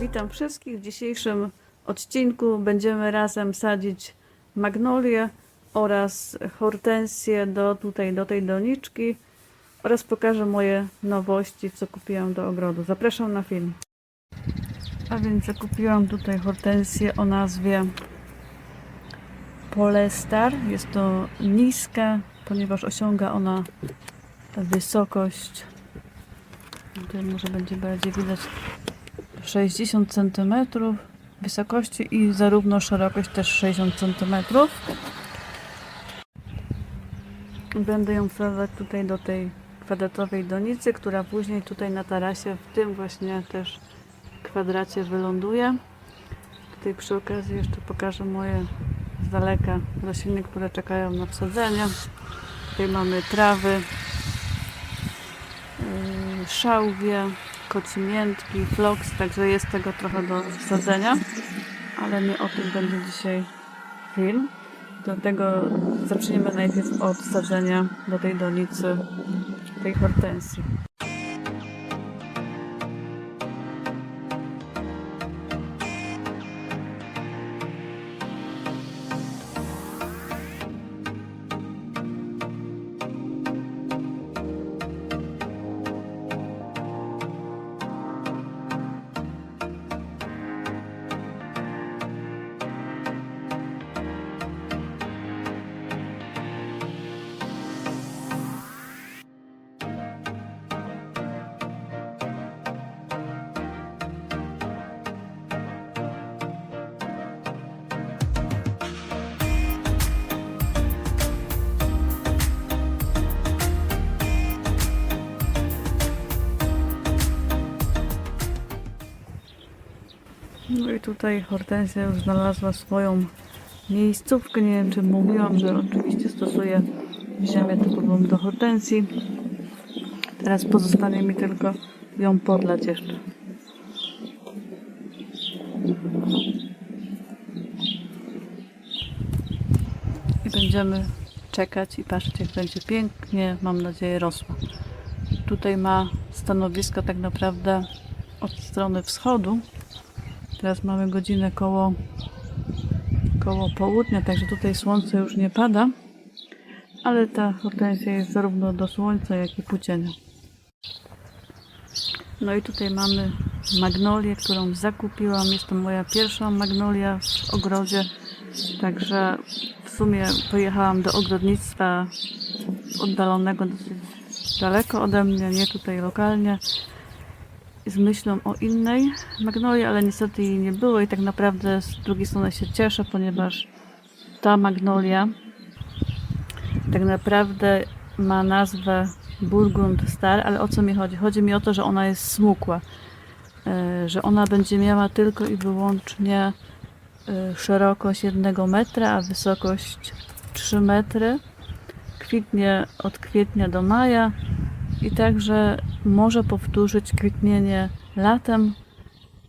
Witam wszystkich. W dzisiejszym odcinku będziemy razem sadzić magnolię oraz hortensję do tutaj do tej doniczki oraz pokażę moje nowości, co kupiłam do ogrodu. Zapraszam na film. A więc zakupiłam tutaj hortensję o nazwie Polestar. Jest to niska, ponieważ osiąga ona wysokość tutaj może będzie bardziej widać 60 cm wysokości i zarówno szerokość też 60 cm. Będę ją wsadzać tutaj do tej kwadratowej donicy, która później tutaj na tarasie w tym właśnie też kwadracie wyląduje. Tutaj przy okazji jeszcze pokażę moje z daleka rośliny, które czekają na wsadzenie. Tutaj mamy trawy, yy, szałwie, kocimiętki, floks, także jest tego trochę do wsadzenia, ale nie o tym będzie dzisiaj film. Dlatego zaczniemy najpierw od wsadzenia do tej donicy tej hortensji. I tutaj hortensja już znalazła swoją miejscówkę. Nie wiem, czy mówiłam, że oczywiście stosuję ziemię typową do hortensji. Teraz pozostanie mi tylko ją podlać jeszcze. I będziemy czekać i patrzeć, jak będzie pięknie, mam nadzieję, rosła. Tutaj ma stanowisko tak naprawdę od strony wschodu. Teraz mamy godzinę koło, koło południa, także tutaj słońce już nie pada, ale ta hortensja jest zarówno do słońca, jak i po cieniu. No i tutaj mamy magnolię, którą zakupiłam. Jest to moja pierwsza magnolia w ogrodzie, także w sumie pojechałam do ogrodnictwa oddalonego dosyć daleko ode mnie, nie tutaj lokalnie z myślą o innej magnolii, ale niestety jej nie było i tak naprawdę z drugiej strony się cieszę, ponieważ ta magnolia tak naprawdę ma nazwę Burgund Star, ale o co mi chodzi? Chodzi mi o to, że ona jest smukła, e, że ona będzie miała tylko i wyłącznie e, szerokość 1 metra, a wysokość 3 metry. Kwitnie od kwietnia do maja i także może powtórzyć kwitnienie latem.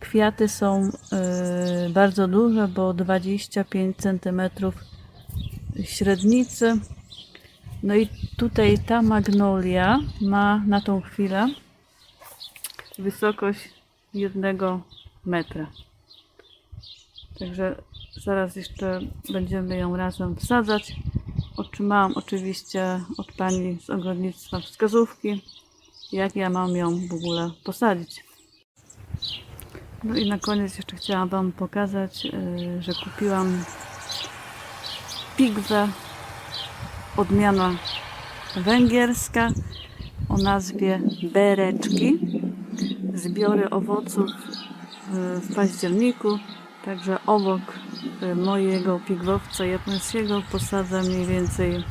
Kwiaty są y, bardzo duże, bo 25 cm średnicy. No i tutaj ta magnolia ma na tą chwilę wysokość jednego metra. Także zaraz jeszcze będziemy ją razem wsadzać. Otrzymałam oczywiście od pani z ogrodnictwa wskazówki, jak ja mam ją w ogóle posadzić. No i na koniec jeszcze chciałam Wam pokazać, yy, że kupiłam pigwę, odmiana węgierska o nazwie bereczki. Zbiory owoców yy, w październiku, także obok y, mojego pigwowca japońskiego posadzę mniej więcej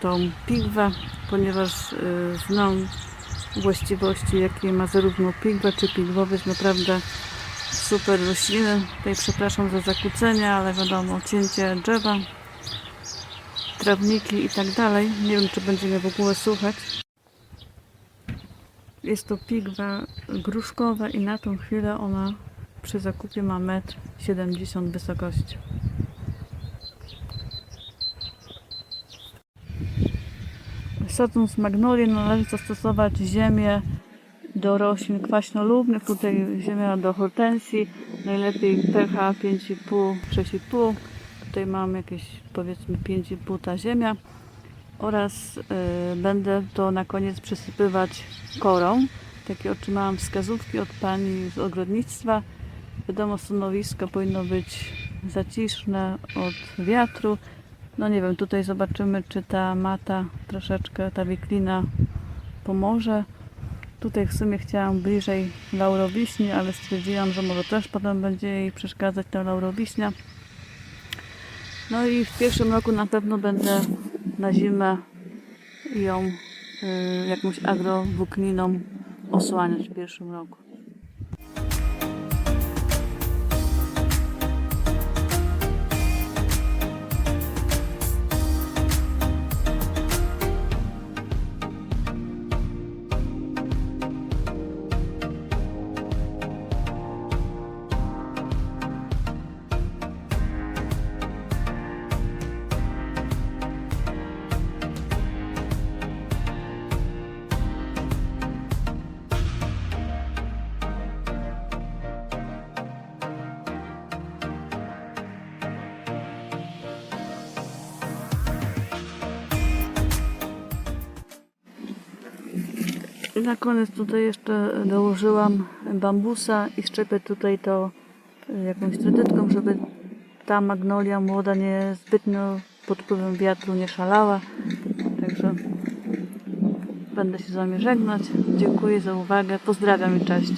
tą pigwę, ponieważ y, znam właściwości, jakie ma zarówno pigwa czy pigwowiec, naprawdę super rośliny. Tutaj przepraszam za zakłócenia, ale wiadomo, cięcie drzewa, trawniki i tak dalej. Nie wiem, czy będzie mnie w ogóle słuchać. Jest to pigwa gruszkowa i na tą chwilę ona przy zakupie ma 1,70 m wysokości. Sadząc magnolię należy zastosować ziemię do roślin kwaśnolubnych. Tutaj ziemia do hortensji. Najlepiej pH 5,5, 6,5. Tutaj mam jakieś powiedzmy 5,5 ta ziemia. Oraz y, będę to na koniec przysypywać korą. Takie otrzymałam wskazówki od pani z ogrodnictwa. Wiadomo, stanowisko powinno być zaciszne od wiatru. No nie wiem, tutaj zobaczymy, czy ta mata troszeczkę, ta wiklina pomoże. Tutaj w sumie chciałam bliżej laurowiśni, ale stwierdziłam, że może też potem będzie jej przeszkadzać ta laurowiśnia. No i w pierwszym roku na pewno będę na zimę ją y, jakąś agrowłókniną osłaniać w pierwszym roku. I na koniec tutaj jeszcze dołożyłam bambusa i szczepię tutaj to y, jakąś trytytką, żeby ta magnolia młoda nie zbytnio pod wpływem wiatru nie szalała. Także będę się z Wami żegnać. Dziękuję za uwagę. Pozdrawiam i cześć.